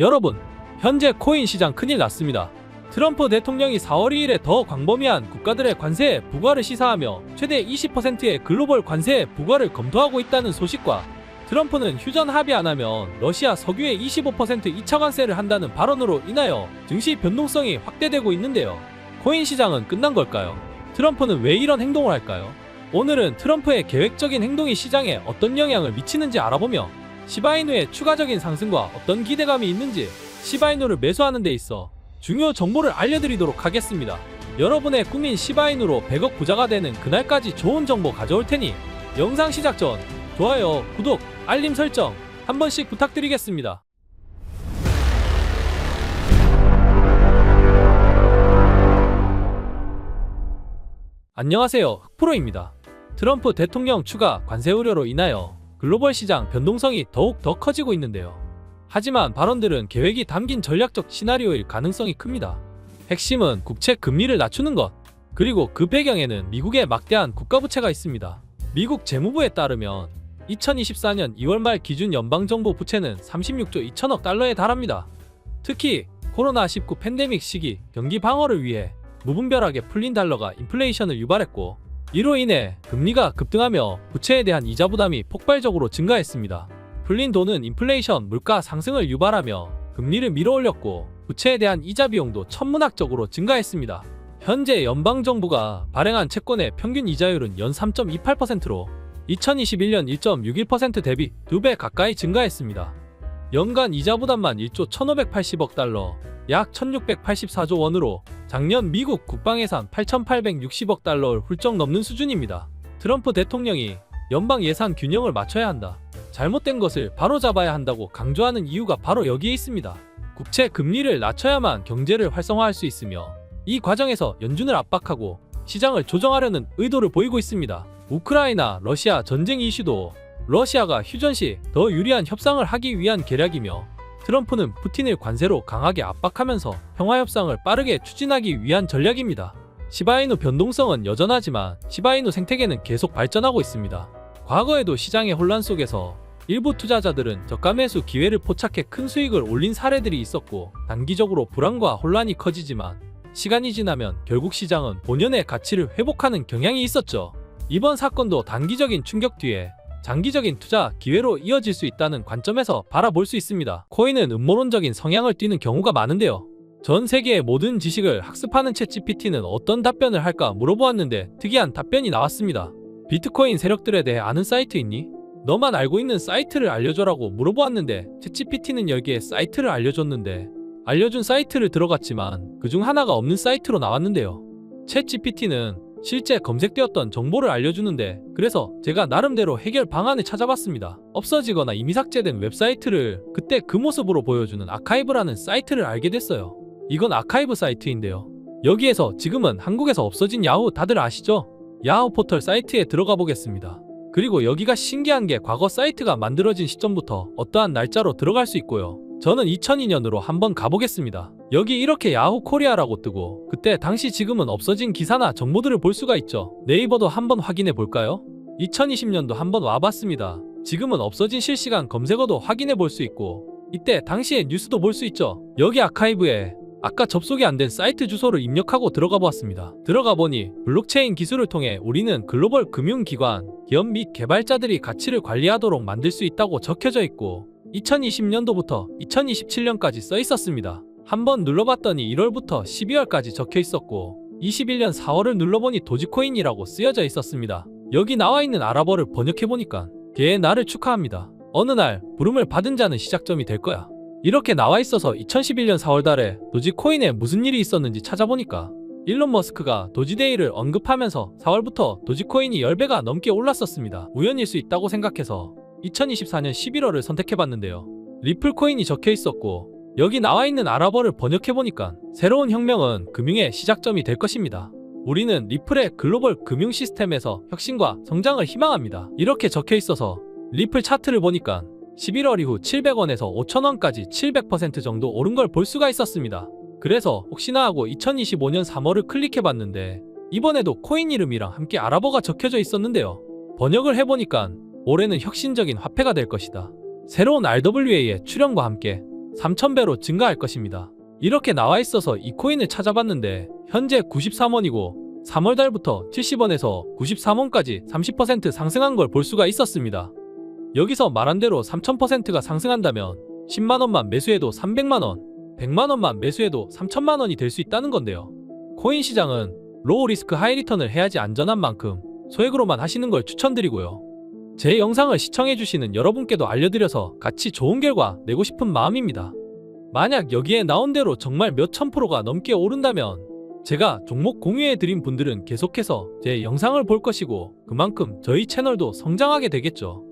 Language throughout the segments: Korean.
여러분, 현재 코인 시장 큰일 났습니다. 트럼프 대통령이 4월 2일에 더 광범위한 국가들의 관세에 부과를 시사하며 최대 20%의 글로벌 관세에 부과를 검토하고 있다는 소식과 트럼프는 휴전 합의 안 하면 러시아 석유에 25% 2차 관세를 한다는 발언으로 인하여 증시 변동성이 확대되고 있는데요. 코인 시장은 끝난 걸까요? 트럼프는 왜 이런 행동을 할까요? 오늘은 트럼프의 계획적인 행동이 시장에 어떤 영향을 미치는지 알아보며 시바이누의 추가적인 상승과 어떤 기대감이 있는지 시바이누를 매수하는 데 있어 중요 정보를 알려드리도록 하겠습니다. 여러분의 꿈인 시바이누로 100억 부자가 되는 그날까지 좋은 정보 가져올 테니 영상 시작 전 좋아요, 구독, 알림 설정 한 번씩 부탁드리겠습니다. 안녕하세요. 흑프로입니다. 트럼프 대통령 추가 관세 우려로 인하여 글로벌 시장 변동성이 더욱 더 커지고 있는데요. 하지만 발언들은 계획이 담긴 전략적 시나리오일 가능성이 큽니다. 핵심은 국채 금리를 낮추는 것, 그리고 그 배경에는 미국의 막대한 국가부채가 있습니다. 미국 재무부에 따르면 2024년 2월 말 기준 연방정부 부채는 36조 2천억 달러에 달합니다. 특히 코로나19 팬데믹 시기 경기 방어를 위해 무분별하게 풀린 달러가 인플레이션을 유발했고 이로 인해 금리가 급등하며 부채에 대한 이자 부담이 폭발적으로 증가했습니다. 풀린 돈은 인플레이션, 물가 상승을 유발하며 금리를 밀어올렸고 부채에 대한 이자 비용도 천문학적으로 증가했습니다. 현재 연방정부가 발행한 채권의 평균 이자율은 연 3.28%로 2021년 1.61% 대비 2배 가까이 증가했습니다. 연간 이자 부담만 1조 1,580억 달러, 약 1,684조 원으로 작년 미국 국방 예산 8,860억 달러를 훌쩍 넘는 수준입니다. 트럼프 대통령이 연방 예산 균형을 맞춰야 한다. 잘못된 것을 바로잡아야 한다고 강조하는 이유가 바로 여기에 있습니다. 국채 금리를 낮춰야만 경제를 활성화할 수 있으며 이 과정에서 연준을 압박하고 시장을 조정하려는 의도를 보이고 있습니다. 우크라이나, 러시아 전쟁 이슈도 러시아가 휴전 시 더 유리한 협상을 하기 위한 계략이며 트럼프는 푸틴을 관세로 강하게 압박하면서 평화협상을 빠르게 추진하기 위한 전략입니다. 시바이누 변동성은 여전하지만 시바이누 생태계는 계속 발전하고 있습니다. 과거에도 시장의 혼란 속에서 일부 투자자들은 저가 매수 기회를 포착해 큰 수익을 올린 사례들이 있었고 단기적으로 불안과 혼란이 커지지만 시간이 지나면 결국 시장은 본연의 가치를 회복하는 경향이 있었죠. 이번 사건도 단기적인 충격 뒤에 장기적인 투자 기회로 이어질 수 있다는 관점에서 바라볼 수 있습니다. 코인은 음모론적인 성향을 띠는 경우가 많은데요. 전 세계의 모든 지식을 학습하는 챗 GPT는 어떤 답변을 할까 물어보았는데 특이한 답변이 나왔습니다. 비트코인 세력들에 대해 아는 사이트 있니? 너만 알고 있는 사이트를 알려줘라고 물어보았는데 챗 GPT는 10개의 사이트를 알려줬는데 알려준 사이트를 들어갔지만 그중 하나가 없는 사이트로 나왔는데요. 챗 GPT는 실제 검색되었던 정보를 알려주는데 그래서 제가 나름대로 해결 방안을 찾아봤습니다. 없어지거나 이미 삭제된 웹사이트를 그때 그 모습으로 보여주는 아카이브라는 사이트를 알게 됐어요. 이건 아카이브 사이트인데요. 여기에서 지금은 한국에서 없어진 야후 다들 아시죠? 야후 포털 사이트에 들어가 보겠습니다. 그리고 여기가 신기한 게 과거 사이트가 만들어진 시점부터 어떠한 날짜로 들어갈 수 있고요. 저는 2002년으로 한번 가보겠습니다. 여기 이렇게 야후 코리아라고 뜨고 그때 당시 지금은 없어진 기사나 정보들을 볼 수가 있죠. 네이버도 한번 확인해 볼까요? 2020년도 한번 와봤습니다. 지금은 없어진 실시간 검색어도 확인해 볼 수 있고 이때 당시의 뉴스도 볼 수 있죠. 여기 아카이브에 아까 접속이 안 된 사이트 주소를 입력하고 들어가 보았습니다. 들어가 보니 블록체인 기술을 통해 우리는 글로벌 금융기관, 기업 및 개발자들이 가치를 관리하도록 만들 수 있다고 적혀져 있고 2020년도부터 2027년까지 써 있었습니다. 한번 눌러봤더니 1월부터 12월까지 적혀 있었고 21년 4월을 눌러보니 도지코인이라고 쓰여져 있었습니다. 여기 나와 있는 아랍어를 번역해보니까 걔의 나를 축하합니다. 어느 날 부름을 받은 자는 시작점이 될 거야. 이렇게 나와 있어서 2011년 4월 달에 도지코인에 무슨 일이 있었는지 찾아보니까 일론 머스크가 도지데이를 언급하면서 4월부터 도지코인이 10배가 넘게 올랐었습니다. 우연일 수 있다고 생각해서 2024년 11월을 선택해봤는데요. 리플 코인이 적혀 있었고 여기 나와 있는 아랍어를 번역해보니까 새로운 혁명은 금융의 시작점이 될 것입니다. 우리는 리플의 글로벌 금융 시스템에서 혁신과 성장을 희망합니다. 이렇게 적혀 있어서 리플 차트를 보니까 11월 이후 700원에서 5,000원까지 700% 정도 오른 걸 볼 수가 있었습니다. 그래서 혹시나 하고 2025년 3월을 클릭해봤는데 이번에도 코인 이름이랑 함께 아랍어가 적혀져 있었는데요. 번역을 해보니까 올해는 혁신적인 화폐가 될 것이다. 새로운 RWA의 출현과 함께 3,000배로 증가할 것입니다. 이렇게 나와 있어서 이 코인을 찾아봤는데 현재 93원이고 3월 달부터 70원에서 93원까지 30% 상승한 걸 볼 수가 있었습니다. 여기서 말한 대로 3000%가 상승한다면 10만 원만 매수해도 300만 원, 100만 원만 매수해도 3천만 원이 될 수 있다는 건데요. 코인 시장은 로우 리스크 하이 리턴을 해야지 안전한 만큼 소액으로만 하시는 걸 추천드리고요. 제 영상을 시청해주시는 여러분께도 알려드려서 같이 좋은 결과 내고 싶은 마음입니다. 만약 여기에 나온 대로 정말 몇천 프로가 넘게 오른다면 제가 종목 공유해드린 분들은 계속해서 제 영상을 볼 것이고 그만큼 저희 채널도 성장하게 되겠죠.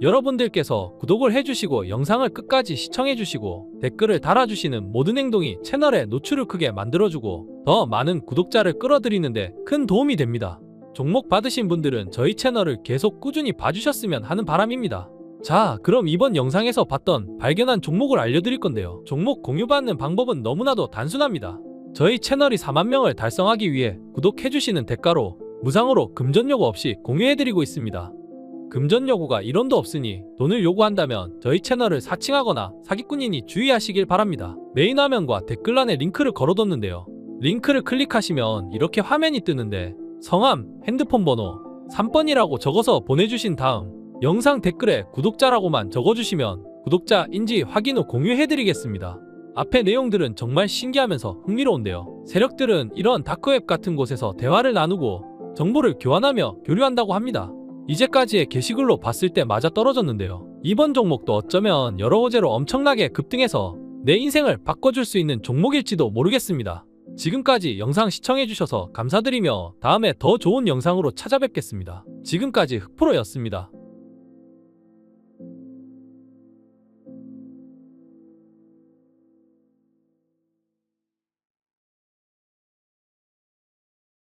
여러분들께서 구독을 해주시고 영상을 끝까지 시청해주시고 댓글을 달아주시는 모든 행동이 채널의 노출을 크게 만들어주고 더 많은 구독자를 끌어들이는데 큰 도움이 됩니다. 종목 받으신 분들은 저희 채널을 계속 꾸준히 봐주셨으면 하는 바람입니다. 자, 그럼 이번 영상에서 봤던 발견한 종목을 알려드릴 건데요. 종목 공유받는 방법은 너무나도 단순합니다. 저희 채널이 4만 명을 달성하기 위해 구독해주시는 대가로 무상으로 금전 요구 없이 공유해드리고 있습니다. 금전 요구가 1원도 없으니 돈을 요구한다면 저희 채널을 사칭하거나 사기꾼이니 주의하시길 바랍니다. 메인 화면과 댓글란에 링크를 걸어뒀는데요. 링크를 클릭하시면 이렇게 화면이 뜨는데 성함, 핸드폰 번호, 3번이라고 적어서 보내주신 다음 영상 댓글에 구독자라고만 적어주시면 구독자인지 확인 후 공유해드리겠습니다. 앞의 내용들은 정말 신기하면서 흥미로운데요. 세력들은 이런 다크웹 같은 곳에서 대화를 나누고 정보를 교환하며 교류한다고 합니다. 이제까지의 게시글로 봤을 때 맞아 떨어졌는데요. 이번 종목도 어쩌면 여러 호재로 엄청나게 급등해서 내 인생을 바꿔줄 수 있는 종목일지도 모르겠습니다. 지금까지 영상 시청해주셔서 감사드리며 다음에 더 좋은 영상으로 찾아뵙겠습니다. 지금까지 흑프로였습니다.